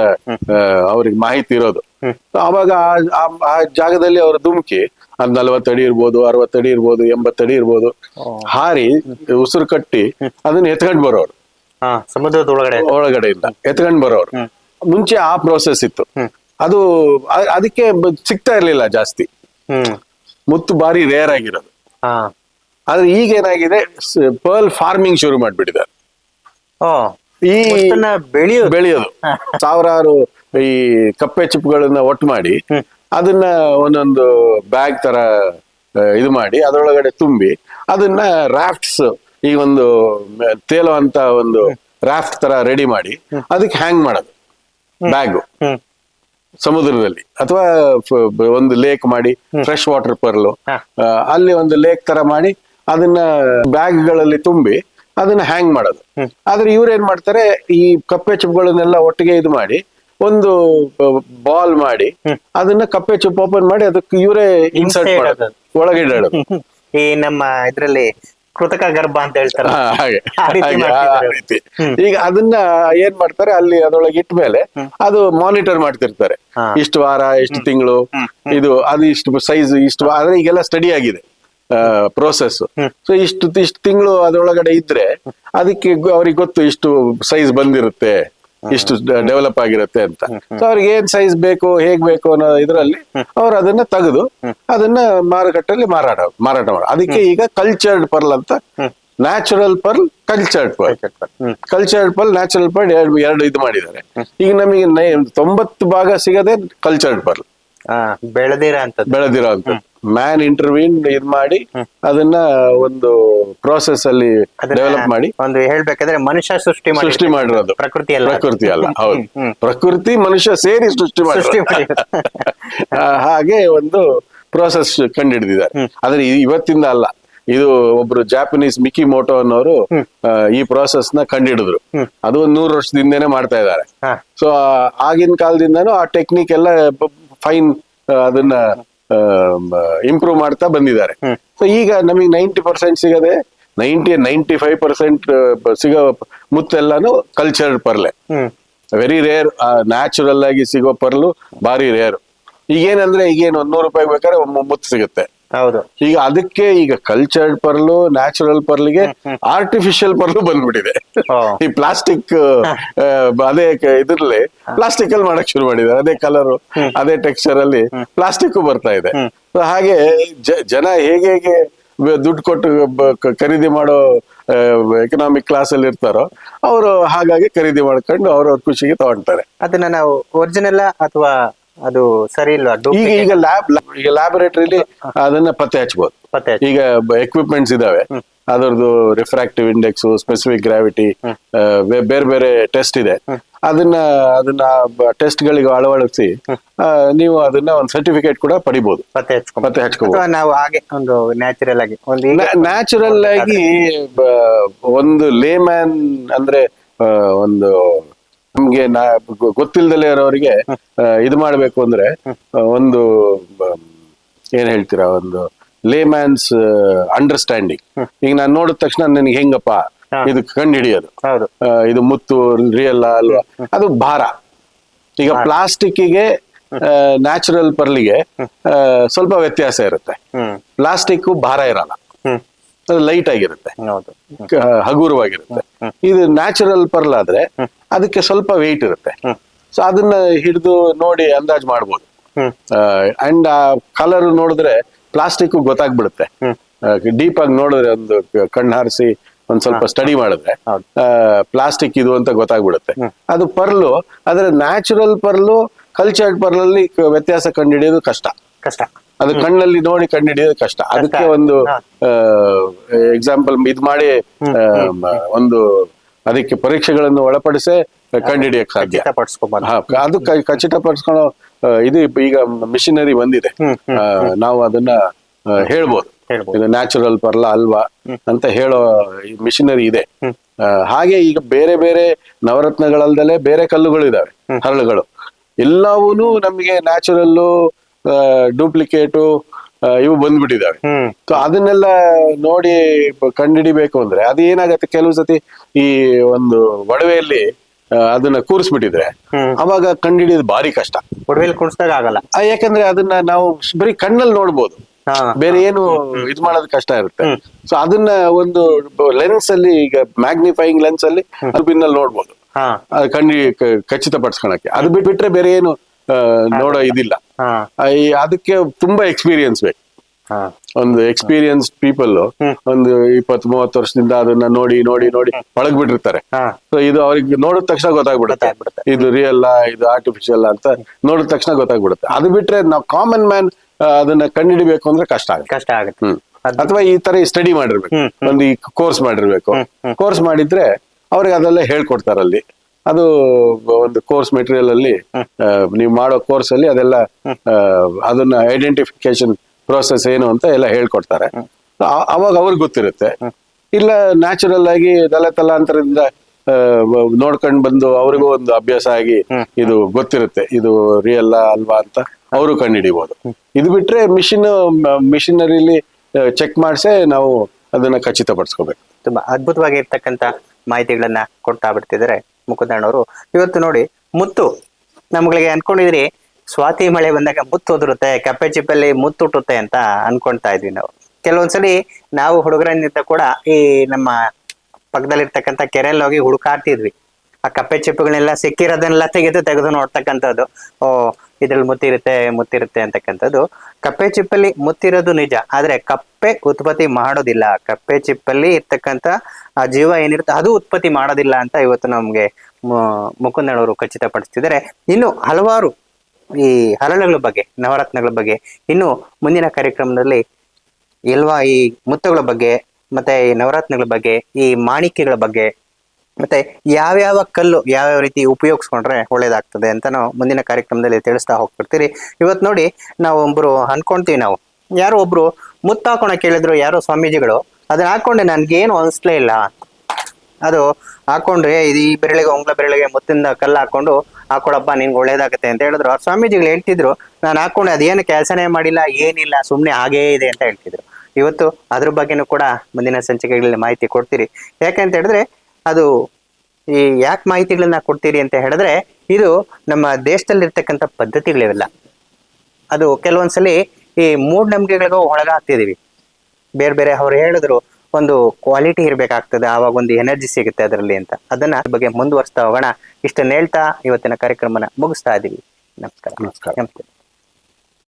Speaker 2: ಅವ್ರಿಗೆ ಮಾಹಿತಿ ಇರೋದು. ಅವಾಗ ಆ- ಜಾಗದಲ್ಲಿ ಅವರು ಧುಮುಕಿ ಅದ್ ನಲ್ವತ್ತಡಿ ಇರ್ಬೋದು ಅರವತ್ತಡಿ ಇರ್ಬೋದು ಎಂಬತ್ತಡಿ ಇರ್ಬೋದು ಹಾರಿ ಉಸಿರು ಕಟ್ಟಿ ಅದನ್ನ ಎತ್ಕೊಂಡ್ ಬರೋರು.
Speaker 1: ಸಮುದ್ರದ ಒಳಗಡೆ.
Speaker 2: ಒಳಗಡೆಯಿಂದ ಎತ್ಕೊಂಡ್ ಬರೋರು. ಮುಂಚೆ ಆ ಪ್ರೋಸೆಸ್ ಇತ್ತು. ಅದು ಅದಕ್ಕೆ ಸಿಗ್ತಾ ಇರ್ಲಿಲ್ಲ ಜಾಸ್ತಿ. ಮುತ್ತು ಬಾರಿ ರೇರ್ ಆಗಿರೋದು.
Speaker 1: ಹಾ.
Speaker 2: ಆದ್ರೆ ಈಗ ಏನಾಗಿದೆ ಪರ್ಲ್ ಫಾರ್ಮಿಂಗ್ ಶುರು ಮಾಡ್ಬಿಟ್ಟಿದ್ದಾರೆ
Speaker 1: ಓ
Speaker 2: ಈ
Speaker 1: ಮುತ್ತನ್ನ ಬೆಳೆಯೋದು.
Speaker 2: ಬೆಳೆಯೋದು. ಸಾವಿರಾರು ಈ ಕಪ್ಪೆ ಚಿಪ್ಪುಗಳನ್ನ ಒಟ್ಟು ಮಾಡಿ ಅದನ್ನ ಒಂದೊಂದು ಬ್ಯಾಗ್ ತರ ಇದು ಮಾಡಿ ಅದರೊಳಗಡೆ ತುಂಬಿ ಅದನ್ನ ರಾಫ್ಟ್ಸ್ ಈ ಒಂದು ತೇಲುವಂತ ಒಂದು ರಾಫ್ಟ್ ತರ ರೆಡಿ ಮಾಡಿ ಅದಕ್ಕೆ ಹ್ಯಾಂಗ್ ಮಾಡೋದು. ಬ್ಯಾಗು ಸಮುದ್ರದಲ್ಲಿ ಅಥವಾ ಒಂದು ಲೇಕ್ ಮಾಡಿ ಫ್ರೆಶ್ ವಾಟರ್ ಪರ್ಲು. ಅಲ್ಲಿ ಒಂದು ಲೇಕ್ ತರ ಮಾಡಿ ಅದನ್ನ ಬ್ಯಾಗ್ಗಳಲ್ಲಿ ತುಂಬಿ ಅದನ್ನ ಹ್ಯಾಂಗ್ ಮಾಡೋದು. ಆದ್ರೆ ಇವ್ರು ಏನ್ ಮಾಡ್ತಾರೆ ಈ ಕಪ್ಪೆ ಚುಪ್ಗಳನ್ನೆಲ್ಲ ಒಟ್ಟಿಗೆ ಇದು ಮಾಡಿ ಒಂದು ಬಾಲ್ ಮಾಡಿ ಅದನ್ನ ಕಪ್ಪೆ ಚುಪ್ ಓಪನ್ ಮಾಡಿ ಅದಕ್ಕೆ ಇವರೇ ಇನ್ಸರ್ಟ್ ಮಾಡೋದು.
Speaker 1: ಅದು.
Speaker 2: ಒಳಗೆ
Speaker 1: ಈ ನಮ್ಮ ಇದ್ರಲ್ಲಿ ಕೃತಕ ಗರ್ಭ ಅಂತ ಹೇಳ್ತಾರೆ
Speaker 2: ಹಾಗೆ. ಈಗ ಅದನ್ನ ಏನ್ ಮಾಡ್ತಾರೆ ಅಲ್ಲಿ ಅದರೊಳಗೆ ಇಟ್ಟ ಮೇಲೆ ಅದು ಮಾನಿಟರ್ ಮಾಡ್ತಿರ್ತಾರೆ. ಇಷ್ಟು ವಾರ ಇಷ್ಟು ತಿಂಗಳು ಇದು ಅದು ಇಷ್ಟು ಸೈಜ್ ಇಷ್ಟು ಆದ್ರೆ ಈಗೆಲ್ಲ ಸ್ಟಡಿ ಆಗಿದೆ ಪ್ರೋಸೆಸ್ ಸೊ ಇಷ್ಟು ಇಷ್ಟು ತಿಂಗಳು ಅದರೊಳಗಡೆ ಇದ್ರೆ ಅದಕ್ಕೆ ಅವ್ರಿಗೆ ಗೊತ್ತು ಇಷ್ಟು ಸೈಜ್ ಬಂದಿರುತ್ತೆ. ಇಷ್ಟು ಡೆವಲಪ್ ಆಗಿರುತ್ತೆ ಅಂತ. ಸೊ ಅವ್ರಿಗೆ ಏನ್ ಸೈಜ್ ಬೇಕು ಹೇಗ್ ಬೇಕು ಅನ್ನೋ ಇದರಲ್ಲಿ ಅವ್ರು ಅದನ್ನ ತೆಗೆದು ಅದನ್ನ ಮಾರುಕಟ್ಟೆಯಲ್ಲಿ ಮಾರಾಟ ಮಾರಾಟ ಮಾಡ. ಅದಕ್ಕೆ ಈಗ ಕಲ್ಚರ್ಡ್ ಪರ್ಲ್ ಅಂತ natural pearl cultured pearl cultured pearl natural pearl ಎರಡು ಎರಡು ಇದು ಮಾಡಿದ್ದಾರೆ. ಈಗ ನಮಗೆ ತೊಂಬತ್ತು ಭಾಗ ಸಿಗದೆ ಕಲ್ಚರ್ಡ್ ಪರ್ಲ್
Speaker 1: ಆ, ಬೆಳೆದಿರ ಅಂತ
Speaker 2: ಬೆಳೆದಿರೋ ಅಂತ ಮ್ಯಾನ್ ಇಂಟರ್ವ್ಯೂನ್ ಇದ್ ಮಾಡಿ ಅದನ್ನ ಒಂದು ಪ್ರೋಸೆಸ್ ಅಲ್ಲಿ ಡೆವಲಪ್ ಮಾಡಿ
Speaker 1: ಒಂದು ಹೇಳ್ಬೇಕಂದ್ರೆ ಮನುಷ್ಯ ಸೃಷ್ಟಿ ಮಾಡಿ
Speaker 2: ಸೃಷ್ಟಿ ಮಾಡಿರೋದು.
Speaker 1: ಪ್ರಕೃತಿ ಅಲ್ಲ.
Speaker 2: ಪ್ರಕೃತಿ ಅಲ್ಲ ಹೌದು. ಪ್ರಕೃತಿ ಮನುಷ್ಯ ಸೇರಿ ಸೃಷ್ಟಿ. ಆ, ಹಾಗೆ ಒಂದು ಪ್ರೋಸೆಸ್ ಕಂಡುಹಿಡಿದಿದ್ದಾರೆ ಆದ್ರೆ ಇವತ್ತಿಂದ ಅಲ್ಲ. ಇದು ಒಬ್ರು ಜಾಪನೀಸ್ ಮಿಕಿ ಮೋಟೋ ಅನ್ನೋರು ಈ ಪ್ರೋಸೆಸ್ನ ಕಂಡಿಡಿದ್ರು. ಅದು ಒಂದ್ ನೂರು ವರ್ಷದಿಂದನೇ ಮಾಡ್ತಾ ಇದ್ದಾರೆ. ಸೊ ಆಗಿನ ಕಾಲದಿಂದನೂ ಆ ಟೆಕ್ನಿಕ್ ಎಲ್ಲ ಫೈನ್ ಅದನ್ನ ಇಂಪ್ರೂವ್ ಮಾಡ್ತಾ ಬಂದಿದ್ದಾರೆ. ಸೊ ಈಗ ನಮಗೆ ನೈಂಟಿ ಪರ್ಸೆಂಟ್ ಸಿಗದೆ ನೈಂಟಿ ನೈಂಟಿ ಫೈವ್ ಪರ್ಸೆಂಟ್ ಸಿಗೋ ಮುತ್ತೆಲ್ಲಾನು ಕಲ್ಚರ್ಡ್ ಪರ್ಲೆ. ವೆರಿ ರೇರ್ ನ್ಯಾಚುರಲ್ ಆಗಿ ಸಿಗೋ ಪರ್ಲು ಭಾರಿ ರೇರ್ ಈಗೇನಂದ್ರೆ ಈಗೇನು ಒಂದ್ ನೂರು ರೂಪಾಯಿ ಬೇಕಾದ್ರೆ ಒಂದು ಮುತ್ತು ಸಿಗುತ್ತೆ.
Speaker 1: ಹೌದು.
Speaker 2: ಈಗ ಅದಕ್ಕೆ ಈಗ ಕಲ್ಚರ್ಡ್ ಪರ್ಲು ನ್ಯಾಚುರಲ್ ಪರ್ಲ್ಗೆ ಆರ್ಟಿಫಿಷಿಯಲ್ ಪರ್ಲು ಬಂದ್ಬಿಟ್ಟಿದೆ. ಈ ಪ್ಲಾಸ್ಟಿಕ್ ಅದೇ ಇದ್ರಲ್ಲಿ ಪ್ಲಾಸ್ಟಿಕ್ ಅಲ್ಲಿ ಮಾಡಕ್ ಶುರು ಮಾಡಿದ್ದಾರೆ. ಅದೇ ಕಲರ್ ಅದೇ ಟೆಕ್ಸ್ಚರ್ ಅಲ್ಲಿ ಪ್ಲಾಸ್ಟಿಕ್ ಬರ್ತಾ ಇದೆ. ಹಾಗೆ ಜನ ಹೇಗೆ ಹೇಗೆ ದುಡ್ಡು ಕೊಟ್ಟು ಖರೀದಿ ಮಾಡೋ ಎಕನಾಮಿಕ್ ಕ್ಲಾಸ್ ಅಲ್ಲಿ ಇರ್ತಾರೋ ಅವರು ಹಾಗಾಗಿ ಖರೀದಿ ಮಾಡ್ಕೊಂಡು ಅವ್ರವ್ರ ಖುಷಿಗೆ ತಗೊಂತಾರೆ.
Speaker 1: ಅದನ್ನ ನಾವು ಒರಿಜಿನಲ್ ಅಥವಾ ಅದು ಸರಿ ಇಲ್ಲ
Speaker 2: ಈಗ ಈಗ ಲ್ಯಾಬ್ ಈಗ ಲ್ಯಾಬೊರೇಟರಿಲಿ ಅದನ್ನ ಪತ್ತೆ ಹಚ್ಬೋದು.
Speaker 1: ಪತ್ತೆ ಹಚ್ಚಿ.
Speaker 2: ಈಗ ಎಕ್ವಿಪ್ಮೆಂಟ್ಸ್ ಇದಾವೆ. ಅದರದ್ದು ರಿಫ್ರಾಕ್ಟಿವ್ ಇಂಡೆಕ್ಸ್ ಸ್ಪೆಸಿಫಿಕ್ ಗ್ರಾವಿಟಿ ಬೇರೆ ಬೇರೆ ಟೆಸ್ಟ್ ಇದೆ. ಅದನ್ನ ಅದನ್ನ ಟೆಸ್ಟ್ ಗಳಿಗೆ ಅಳವಡಿಸಿ ಆ, ನೀವು ಅದನ್ನ ಒಂದು ಸರ್ಟಿಫಿಕೇಟ್ ಕೂಡ ಪಡಿಬಹುದು
Speaker 1: ಪತ್ತೆ
Speaker 2: ಹಚ್ಕೋಬಹುದು
Speaker 1: ಅಥವಾ ನಾವು ಹಾಗೆ ಒಂದು ನ್ಯಾಚುರಲ್ ಆಗಿ ಒಂದು ಈಗ
Speaker 2: ನ್ಯಾಚುರಲ್ ಆಗಿ ಬ- ಒಂದು ಲೇಮ್ಯಾನ್ ಅಂದ್ರೆ ಆ, ಒಂದು ನಮ್ಗೆ ನಾ ಗೊತ್ತಿಲ್ದಲೇ ಇರೋರಿಗೆ ಇದು ಮಾಡ್ಬೇಕು ಅಂದ್ರೆ ಒಂದು ಏನ್ ಹೇಳ್ತೀರಾ ಒಂದು ಲೇಮ್ಯಾನ್ಸ್ ಅಂಡರ್ಸ್ಟ್ಯಾಂಡಿಂಗ್ ಈಗ ನಾನು ನೋಡಿದ ತಕ್ಷಣ ನನಗೆ ಹೆಂಗಪ್ಪ? ಇದು ಕಂಡು ಹಿಡಿಯೋದು ಇದು ಮುತ್ತು ರಿಯಲ್ ಅಲ್ವಾ? ಅದು ಭಾರ. ಈಗ ಪ್ಲಾಸ್ಟಿಕ್ಕಿಗೆ ನ್ಯಾಚುರಲ್ ಪರ್ಲಿಗೆ ಸ್ವಲ್ಪ ವ್ಯತ್ಯಾಸ ಇರುತ್ತೆ. ಪ್ಲಾಸ್ಟಿಕ್ ಭಾರ ಇರಲ್ಲ. ಅದು ಲೈಟ್ ಆಗಿರುತ್ತೆ. ಹಗುರವಾಗಿರುತ್ತೆ. ಇದು ನ್ಯಾಚುರಲ್ ಪರ್ಲ್ ಆದ್ರೆ ಅದಕ್ಕೆ ಸ್ವಲ್ಪ ವೆಯ್ಟ್ ಇರುತ್ತೆ. ಸೊ ಅದನ್ನ ಹಿಡಿದು ನೋಡಿ ಅಂದಾಜು ಮಾಡ್ಬೋದು. ಅಂಡ್ ಆ ಕಲರ್ ನೋಡಿದ್ರೆ ಪ್ಲಾಸ್ಟಿಕ್ ಗೊತ್ತಾಗ್ಬಿಡುತ್ತೆ. ಡೀಪ್ ಆಗಿ ನೋಡಿದ್ರೆ ಒಂದು ಕಣ್ಣು ಹಾರಿಸಿ ಒಂದ್ ಸ್ವಲ್ಪ ಸ್ಟಡಿ ಮಾಡಿದ್ರೆ ಪ್ಲಾಸ್ಟಿಕ್ ಇದು ಅಂತ ಗೊತ್ತಾಗ್ಬಿಡುತ್ತೆ. ಅದು ಪರ್ಲು ಆದ್ರೆ ನ್ಯಾಚುರಲ್ ಪರ್ಲು ಕಲ್ಚರ್ಡ್ ಪರ್ಲಲ್ಲಿ ಅಲ್ಲಿ ವ್ಯತ್ಯಾಸ ಕಂಡುಹಿಡಿಯೋದು ಕಷ್ಟ.
Speaker 1: ಕಷ್ಟ.
Speaker 2: ಅದು ಕಣ್ಣಲ್ಲಿ ನೋಡಿ ಕಂಡುಹಿಡಿಯೋದು ಕಷ್ಟ. ಅದಕ್ಕೆ ಒಂದು ಎಕ್ಸಾಂಪಲ್ ಇದ್ ಮಾಡಿ ಒಂದು ಅದಕ್ಕೆ ಪರೀಕ್ಷೆಗಳನ್ನು ಒಳಪಡಿಸಿ ಕಂಡುಹಿಡಿಯಕ್ ಸಾಧ್ಯ ಅದು ಖಚಿತ ಖಚಿತಪಡಿಸ್ಕೊಳ್ಳೋ ಇದು ಈಗ ಮಿಷಿನರಿ ಬಂದಿದೆ. ನಾವು ಅದನ್ನ ಹೇಳ್ಬೋದು. ಇದು ನ್ಯಾಚುರಲ್ ಪರ್ಲ ಅಲ್ವಾ ಅಂತ ಹೇಳೋ ಮಿಷಿನರಿ ಇದೆ. ಹಾಗೆ ಈಗ ಬೇರೆ ಬೇರೆ ನವರತ್ನಗಳಲ್ದಲೆ ಬೇರೆ ಕಲ್ಲುಗಳು ಇದಾವೆ ಹರಳುಗಳು. ಎಲ್ಲವೂ ನಮಗೆ ನ್ಯಾಚುರಲ್ಲು ಡೂಪ್ಲಿಕೇಟು ಇವು ಬಂದ್ಬಿಟ್ಟಿದ್ದಾವೆ ಅದನ್ನೆಲ್ಲ ನೋಡಿ ಕಂಡಿಡಿಬೇಕು ಕಂಡುಹಿಡಿಬೇಕು ಅಂದ್ರೆ ಅದು ಏನಾಗತ್ತೆ? ಕೆಲವು ಸತಿ ಈ ಒಂದು ಒಡವೆಯಲ್ಲಿ ಅದನ್ನ ಕೂರಿಸ್ಬಿಟ್ಟಿದ್ರೆ. ಅವಾಗ ಕಂಡುಹಿಡಿಯೋದು ಭಾರಿ ಕಷ್ಟ.
Speaker 1: ಒಡವೆಲ್ ಕೂರಿಸಿದಾಗ ಆಗಲ್ಲ.
Speaker 2: ಯಾಕಂದ್ರೆ ಅದನ್ನ ನಾವು ಬರೀ ಕಣ್ಣಲ್ಲಿ ನೋಡ್ಬೋದು. ಬೇರೆ ಏನು ಇದು ಮಾಡೋದು ಕಷ್ಟ ಇರುತ್ತೆ. ಸೊ ಅದನ್ನ ಒಂದು ಲೆನ್ಸ್ ಅಲ್ಲಿ ಈಗ ಮ್ಯಾಗ್ನಿಫೈಯಿಂಗ್ ಲೆನ್ಸ್ ಅಲ್ಲಿ ಅಲ್ಬಿನಲ್ಲಿ ನೋಡ್ಬೋದು. ಅದು ಕಂಡು ಕ- ಖಚಿತಪಡಿಸ್ಕೊಳಕ್ಕೆ. ಅದು ಬಿಟ್ಬಿಟ್ರೆ ಬೇರೆ ಏನು ನೋಡೋ ಇದಿಲ್ಲ. ಅದಕ್ಕೆ ತುಂಬಾ ಎಕ್ಸ್ಪೀರಿಯನ್ಸ್ ಬೇಕು. ಒಂದು ಎಕ್ಸ್ಪೀರಿಯನ್ಸ್ಡ್ ಪೀಪಲ್ ಒಂದು ಇಪ್ಪತ್ ಮೂವತ್ತು ವರ್ಷದಿಂದ ಅದನ್ನ ನೋಡಿ ನೋಡಿ ನೋಡಿ ಒಳಗ್
Speaker 1: ಬಿಟ್ಟಿರ್ತಾರೆ
Speaker 2: ಸೊ ಇದು ಅವ್ರಿಗೆ ನೋಡಿದ ತಕ್ಷಣ ಗೊತ್ತಾಗ್ಬಿಡುತ್ತೆ. ಇದು ರಿಯಲ್ ಇದು ಆರ್ಟಿಫಿಷಿಯಲ್ ಅಂತ ನೋಡಿದ ತಕ್ಷಣ ಗೊತ್ತಾಗ್ಬಿಡುತ್ತೆ. ಅದು ಬಿಟ್ರೆ ನಾವು ಕಾಮನ್ ಮ್ಯಾನ್ ಅದನ್ನ ಕಂಡುಹಿಡಿಬೇಕು ಅಂದ್ರೆ ಕಷ್ಟ ಆಗುತ್ತೆ.
Speaker 1: ಕಷ್ಟ ಆಗುತ್ತೆ.
Speaker 2: ಅಥವಾ ಈ ತರ ಸ್ಟಡಿ ಮಾಡಿರ್ಬೇಕು. ಒಂದು ಈ ಕೋರ್ಸ್ ಮಾಡಿರ್ಬೇಕು. ಕೋರ್ಸ್ ಮಾಡಿದ್ರೆ ಅವ್ರಿಗೆ ಅದೆಲ್ಲ ಹೇಳ್ಕೊಡ್ತಾರೆ ಅಲ್ಲಿ ಅದು ಒಂದು ಕೋರ್ಸ್ ಮೆಟೀರಿಯಲ್ ಅಲ್ಲಿ ನೀವು ಮಾಡೋ ಕೋರ್ಸ್ ಅಲ್ಲಿ ಅದೆಲ್ಲ ಅದನ್ನ ಐಡೆಂಟಿಫಿಕೇಶನ್ ಪ್ರೋಸೆಸ್ ಏನು ಅಂತ ಎಲ್ಲ ಹೇಳ್ಕೊಡ್ತಾರೆ. ಅವಾಗ ಅವ್ರಿಗೆ ಗೊತ್ತಿರುತ್ತೆ. ಇಲ್ಲ ನ್ಯಾಚುರಲ್ ಆಗಿ ತಲೆ ತಲಾಂತರದಿಂದ ನೋಡ್ಕೊಂಡು ಬಂದು ಅವ್ರಿಗೂ ಒಂದು ಅಭ್ಯಾಸ ಆಗಿ ಇದು ಗೊತ್ತಿರುತ್ತೆ. ಇದು ರಿಯಲ್ಲ ಅಲ್ವಾ ಅಂತ ಅವರು ಕಂಡುಹಿಡಿಬಹುದು ಇದು ಬಿಟ್ರೆ ಮಿಷಿನ್ ಮಿಷಿನರಿಲಿ ಚೆಕ್ ಮಾಡಿಸೇ ನಾವು ಅದನ್ನ ಖಚಿತಪಡಿಸ್ಕೋಬೇಕು.
Speaker 1: ತುಂಬಾ ಅದ್ಭುತವಾಗಿರ್ತಕ್ಕಂಥ ಮಾಹಿತಿಗಳನ್ನ ಕೊಡ್ತಾ ಬಿಡ್ತಿದ್ದಾರೆ. ಮುಕುಂದಣ್ಣವರು. ಇವತ್ತು ನೋಡಿ, ಮುತ್ತು. ನಮ್ಗಳಿಗೆ ಅನ್ಕೊಂಡಿದ್ರಿ, ಸ್ವಾತಿ ಮಳೆ ಬಂದಾಗ ಮುತ್ತು ಉದುರುತ್ತೆ, ಕಪ್ಪೆ ಚಿಪ್ಪಲ್ಲಿ ಮುತ್ತು ಹುಟ್ಟುತ್ತೆ ಅಂತ ಅನ್ಕೊಂತಾ ಇದ್ವಿ ನಾವು. ಕೆಲವೊಂದ್ಸಲಿ ನಾವು ಹುಡುಗರನ್ನಿಂದ ಕೂಡ ಈ ನಮ್ಮ ಪಕ್ಕದಲ್ಲಿರ್ತಕ್ಕಂಥ ಕೆರೆಯಲ್ಲಿ ಹೋಗಿ ಹುಡುಕಾಡ್ತಿದ್ವಿ. ಆ ಕಪ್ಪೆ ಚಿಪ್ಪುಗಳನ್ನೆಲ್ಲ ಸಿಕ್ಕಿರೋದನ್ನೆಲ್ಲ ತೆಗೆದು ತೆಗೆದು ನೋಡ್ತಕ್ಕಂಥದ್ದು. ಓ, ಇದ್ರಲ್ಲಿ ಮುತ್ತಿರುತ್ತೆ ಮುತ್ತಿರುತ್ತೆ ಅಂತಕ್ಕಂಥದ್ದು. ಕಪ್ಪೆ ಚಿಪ್ಪಲ್ಲಿ ಮುತ್ತಿರೋದು ನಿಜ, ಆದ್ರೆ ಕಪ್ಪೆ ಉತ್ಪತ್ತಿ ಮಾಡೋದಿಲ್ಲ. ಕಪ್ಪೆ ಚಿಪ್ಪಲ್ಲಿ ಇರ್ತಕ್ಕಂಥ, ಆ ಜೀವ ಏನಿರುತ್ತೆ ಅದು ಉತ್ಪತ್ತಿ ಮಾಡೋದಿಲ್ಲ ಅಂತ ಇವತ್ತು ನಮ್ಗೆ ಮುಕುಂದನವರು ಖಚಿತಪಡಿಸ್ತಿದ್ದಾರೆ. ಇನ್ನು ಹಲವಾರು ಈ ಹರಳುಗಳ ಬಗ್ಗೆ, ನವರತ್ನಗಳ ಬಗ್ಗೆ, ಇನ್ನು ಮುಂದಿನ ಕಾರ್ಯಕ್ರಮದಲ್ಲಿ ಎಲ್ವಾ ಈ ಮುತ್ತುಗಳ ಬಗ್ಗೆ, ಮತ್ತೆ ಈ ನವರತ್ನಗಳ ಬಗ್ಗೆ, ಈ ಮಾಣಿಕ್ಯಗಳ ಬಗ್ಗೆ ಮತ್ತೆ ಯಾವ್ಯಾವ ಕಲ್ಲು ಯಾವ್ಯಾವ ರೀತಿ ಉಪಯೋಗಿಸ್ಕೊಂಡ್ರೆ ಒಳ್ಳೇದಾಗ್ತದೆ ಅಂತ ನಾವು ಮುಂದಿನ ಕಾರ್ಯಕ್ರಮದಲ್ಲಿ ತಿಳಿಸ್ತಾ ಹೋಗ್ತಿರ್ತೀರಿ. ಇವತ್ತು ನೋಡಿ ನಾವು ಒಬ್ರು ಅನ್ಕೊಂತೀವಿ ನಾವು. ಯಾರೋ ಒಬ್ರು ಮುತ್ತಾಕೋಣ ಕೇಳಿದ್ರು, ಯಾರೋ ಸ್ವಾಮೀಜಿಗಳು, ಅದನ್ನ ಹಾಕೊಂಡೆ ನನ್ಗೇನು ಅನಿಸ್ಲೇ ಇಲ್ಲ. ಅದು ಹಾಕೊಂಡ್ರೆ ಇದು ಈ ಬೆರಳಿಗೆ ಒಂಗ್ಲ ಬೆರಳಿಗೆ ಮುತ್ತಿಂದ ಕಲ್ಲು ಹಾಕೊಂಡು ಹಾಕೊಳಪ್ಪ ನಿನ್ಗೆ ಒಳ್ಳೇದಾಗುತ್ತೆ ಅಂತ ಹೇಳಿದ್ರು. ಅವ್ರ ಸ್ವಾಮೀಜಿಗಳು ಹೇಳ್ತಿದ್ರು, ನಾನು ಹಾಕೊಂಡೆ ಅದೇನು ಕೆಲಸನೇ ಮಾಡಿಲ್ಲ, ಏನಿಲ್ಲ ಸುಮ್ಮನೆ ಹಾಗೇ ಇದೆ ಅಂತ ಹೇಳ್ತಿದ್ರು. ಇವತ್ತು ಅದ್ರ ಬಗ್ಗೆನೂ ಕೂಡ ಮುಂದಿನ ಸಂಚಿಕೆಗಳಲ್ಲಿ ಮಾಹಿತಿ ಕೊಡ್ತೀರಿ. ಯಾಕಂತ ಹೇಳಿದ್ರೆ ಅದು ಈ ಯಾಕೆ ಮಾಹಿತಿಗಳನ್ನ ಕೊಡ್ತೀರಿ ಅಂತ ಹೇಳಿದ್ರೆ ಇದು ನಮ್ಮ ದೇಶದಲ್ಲಿರ್ತಕ್ಕಂಥ ಪದ್ಧತಿಗಳಿವೆಲ್ಲ. ಅದು ಕೆಲವೊಂದ್ಸಲಿ ಈ ಮೂಢನಂಬಿಕೆಗಳಿಗೂ ಒಳಗಾಗ್ತಿದೀವಿ. ಬೇರೆ ಬೇರೆ ಅವ್ರು ಹೇಳಿದ್ರು ಒಂದು ಕ್ವಾಲಿಟಿ ಇರಬೇಕಾಗ್ತದೆ ಆವಾಗ ಒಂದು ಎನರ್ಜಿ ಸಿಗುತ್ತೆ ಅದರಲ್ಲಿ ಅಂತ. ಅದನ್ನ ಬಗ್ಗೆ ಮುಂದುವರಿಸ್ತಾ ಹೋಗೋಣ. ಇಷ್ಟನ್ನ ಹೇಳ್ತಾ ಇವತ್ತಿನ ಕಾರ್ಯಕ್ರಮನ ಮುಗಿಸ್ತಾ ಇದೀವಿ. ನಮಸ್ಕಾರ.
Speaker 2: ನಮಸ್ಕಾರ.